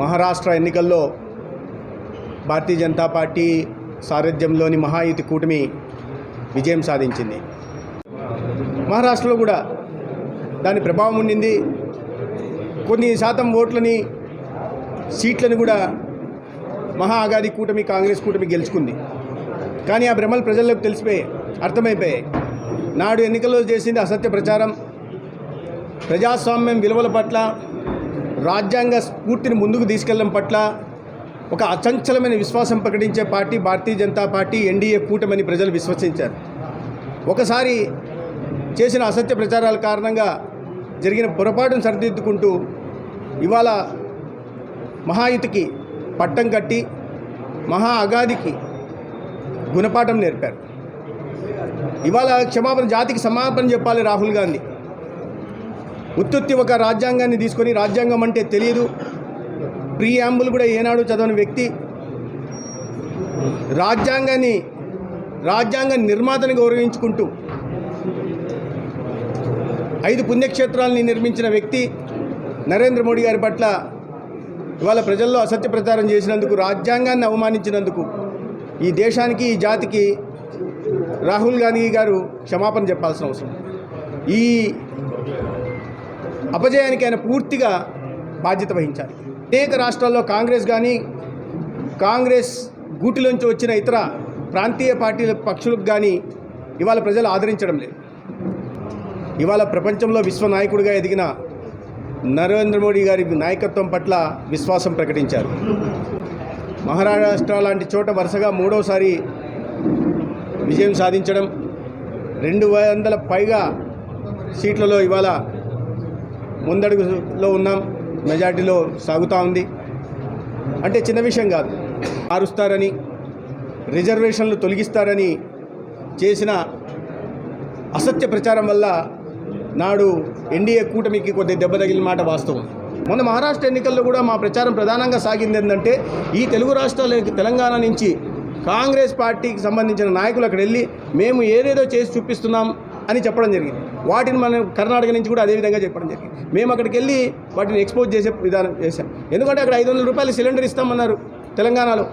మహారాష్ట్ర ఎన్నికల్లో భారతీయ జనతా పార్టీ సారథ్యంలోని మహాయుతి కూటమి విజయం సాధించింది. మహారాష్ట్రలో కూడా దాని ప్రభావం ఉండింది. కొన్ని శాతం ఓట్లని సీట్లను కూడా మహా ఆగాది కూటమి కాంగ్రెస్ కూటమి గెలుచుకుంది. కానీ ఆ భ్రమలు ప్రజల్లోకి తెలిసిపోయాయి అర్థమైపోయాయి. నాడు ఎన్నికల్లో చేసింది అసత్య ప్రచారం ప్రజాస్వామ్యం విలువల పట్ల రాజ్యాంగ స్ఫూర్తిని ముందుకు తీసుకెళ్ళడం పట్ల ఒక అచంచలమైన విశ్వాసం ప్రకటించే party Bharatiya Janata party NDA కూటమని ప్రజలు విశ్వసించారు. ఒకసారి చేసిన అసత్య ప్రచారాల కారణంగా జరిగిన పొరపాటును సరిదిద్దుకుంటూ ఇవాళ మహాయుతికి పట్టం కట్టి మహా అగాదికి గుణపాఠం నేర్పారు. ఇవాళ క్షమాపణ జాతికి సమాపణ చెప్పాలి రాహుల్ గాంధీ. ఉత్తుత్తి ఒక రాజ్యాంగాన్ని తీసుకొని రాజ్యాంగం అంటే తెలియదు. ప్రియాంబుల్ కూడా ఏనాడు చదవని వ్యక్తి. రాజ్యాంగాన్ని రాజ్యాంగ నిర్మాతని గౌరవించుకుంటూ ఐదు పుణ్యక్షేత్రాలని నిర్మించిన వ్యక్తి నరేంద్ర మోడీ గారి పట్ల ఇవాళ ప్రజల్లో అసత్య ప్రచారం చేసినందుకు రాజ్యాంగాన్ని అవమానించినందుకు ఈ దేశానికి ఈ జాతికి రాహుల్ గాంధీ గారు క్షమాపణ చెప్పాల్సిన అవసరం. ఈ అపజయానికి ఆయన పూర్తిగా బాధ్యత వహించాలి. అనేక రాష్ట్రాల్లో కాంగ్రెస్ కానీ కాంగ్రెస్ గూటిలోంచి వచ్చిన ఇతర ప్రాంతీయ పార్టీల పక్షులకు కానీ ఇవాళ ప్రజలు ఆదరించడం లేదు. ఇవాళ ప్రపంచంలో విశ్వ నాయకుడిగా ఎదిగిన నరేంద్ర మోడీ గారి నాయకత్వం పట్ల విశ్వాసం ప్రకటించారు. మహారాష్ట్ర లాంటి చోట వరుసగా మూడోసారి విజయం సాధించడం రెండు వందల పైగా సీట్లలో ఇవాళ ముందడుగులో ఉన్నాం. మెజార్టీలో సాగుతూ ఉంది. అంటే చిన్న విషయం కాదు. మారుస్తారని రిజర్వేషన్లు తొలగిస్తారని చేసిన అసత్య ప్రచారం వల్ల నాడు ఎన్డీఏ కూటమికి కొద్ది దెబ్బ తగిలిన మాట వాస్తవం. మొన్న మహారాష్ట్ర ఎన్నికల్లో కూడా మా ప్రచారం ప్రధానంగా సాగింది ఏంటంటే ఈ తెలుగు రాష్ట్రాలకి తెలంగాణ నుంచి కాంగ్రెస్ పార్టీకి సంబంధించిన నాయకులు అక్కడ వెళ్ళి మేము ఏదేదో చేసి చూపిస్తున్నాం. అని చెప్పడం జరిగింది. వాటిని మనం కర్ణాటక నుంచి కూడా అదే విధంగా చెప్పడం జరిగింది. మేము అక్కడికి వెళ్ళి వాటిని ఎక్స్పోజ్ చేసే విధానం చేశాం. ఎందుకంటే అక్కడ ఐదు వందల రూపాయలు సిలిండర్ ఇస్తామన్నారు తెలంగాణలో.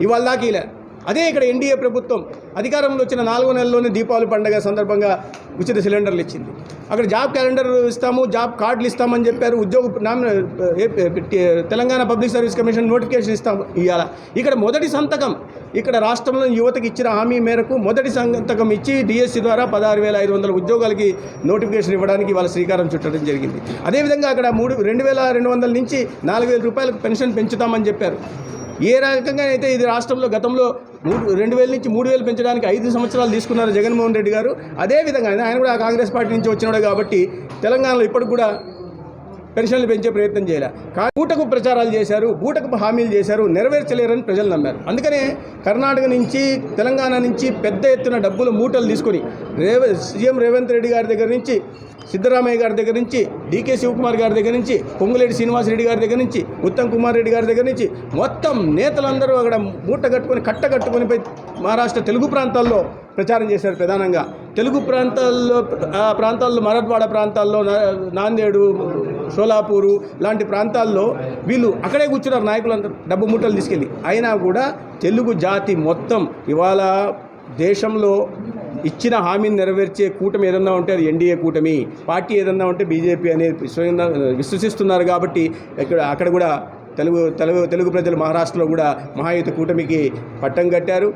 ఇవాళ దాకా ఇలా. అదే ఇక్కడ ఎన్డీఏ ప్రభుత్వం అధికారంలో వచ్చిన నాలుగో నెలలోనే దీపావళి పండుగ సందర్భంగా ఉచిత సిలిండర్లు ఇచ్చింది. అక్కడ జాబ్ క్యాలెండర్ ఇస్తాము జాబ్ కార్డులు ఇస్తామని చెప్పారు ఉద్యోగ Telangana public service commission notification ఇస్తాము ఇవాళ ఇక్కడ మొదటి సంతకం ఇక్కడ రాష్ట్రంలో యువతకి ఇచ్చిన హామీ మేరకు మొదటి సంతకం ఇచ్చి డిఎస్సి ద్వారా పదహారు వేల ఐదు వందల ఉద్యోగాలకి నోటిఫికేషన్ ఇవ్వడానికి వాళ్ళ శ్రీకారం చుట్టడం జరిగింది. అదేవిధంగా అక్కడ మూడు రెండు వేల రెండు వందల నుంచి నాలుగు వేల రూపాయలకు పెన్షన్ పెంచుతామని చెప్పారు. ఏ రకంగా అయితే ఇది రాష్ట్రంలో గతంలో మూడు రెండు వేల నుంచి మూడు వేలు పెంచడానికి ఐదు సంవత్సరాలు తీసుకున్నారు జగన్మోహన్ రెడ్డి గారు అదేవిధంగా ఆయన ఆయన కూడా కాంగ్రెస్ పార్టీ నుంచి వచ్చినాడు కాబట్టి తెలంగాణలో ఇప్పటికి కూడా పెన్షన్లు పెంచే ప్రయత్నం చేయలే. కానీ బూటకు ప్రచారాలు చేశారు బూటకు హామీలు చేశారు నెరవేర్చలేరని ప్రజలు నమ్మారు. అందుకనే కర్ణాటక నుంచి తెలంగాణ నుంచి పెద్ద ఎత్తున డబ్బులు మూటలు తీసుకొని రేవ సీఎం రేవంత్ రెడ్డి గారి దగ్గర నుంచి సిద్ధరామయ్య గారి దగ్గర నుంచి డీకే శివకుమార్ గారి దగ్గర నుంచి పొంగులేటి శ్రీనివాసరెడ్డి గారి దగ్గర నుంచి ఉత్తమ్ కుమార్ రెడ్డి గారి దగ్గర నుంచి మొత్తం నేతలందరూ అక్కడ మూట కట్టుకొని కట్ట కట్టుకొని మహారాష్ట్ర తెలుగు ప్రాంతాల్లో ప్రచారం చేశారు ప్రధానంగా. తెలుగు ప్రాంతాల్లో ఆ ప్రాంతాల్లో మరాఠవాడ ప్రాంతాల్లో నా- నాందేడు సోలాపూరు లాంటి ప్రాంతాల్లో వీళ్ళు అక్కడే కూర్చున్నారు నాయకులందరూ. డబ్బు మూటలు తీసుకెళ్ళి. అయినా కూడా తెలుగు జాతి మొత్తం ఇవాళ దేశంలో ఇచ్చిన హామీని నెరవేర్చే కూటమి ఏదన్నా ఉంటే అది ఎన్డీఏ కూటమి పార్టీ ఏదన్నా ఉంటే బీజేపీ అనేది విశ్వసిస్తున్నారు కాబట్టి ఇక్కడ అక్కడ కూడా తెలుగు తెలుగు తెలుగు ప్రజలు మహారాష్ట్రలో కూడా మహాయుత కూటమికి పట్టం కట్టారు.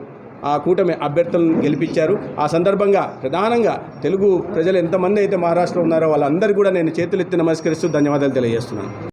ఆ కూటమి అభ్యర్థులను గెలిపించారు. ఆ సందర్భంగా ప్రధానంగా తెలుగు ప్రజలు ఎంతమంది అయితే మహారాష్ట్రలో ఉన్నారో వాళ్ళందరూ కూడా నేను చేతులెత్తి నమస్కరిస్తూ ధన్యవాదాలు తెలియజేస్తున్నాను.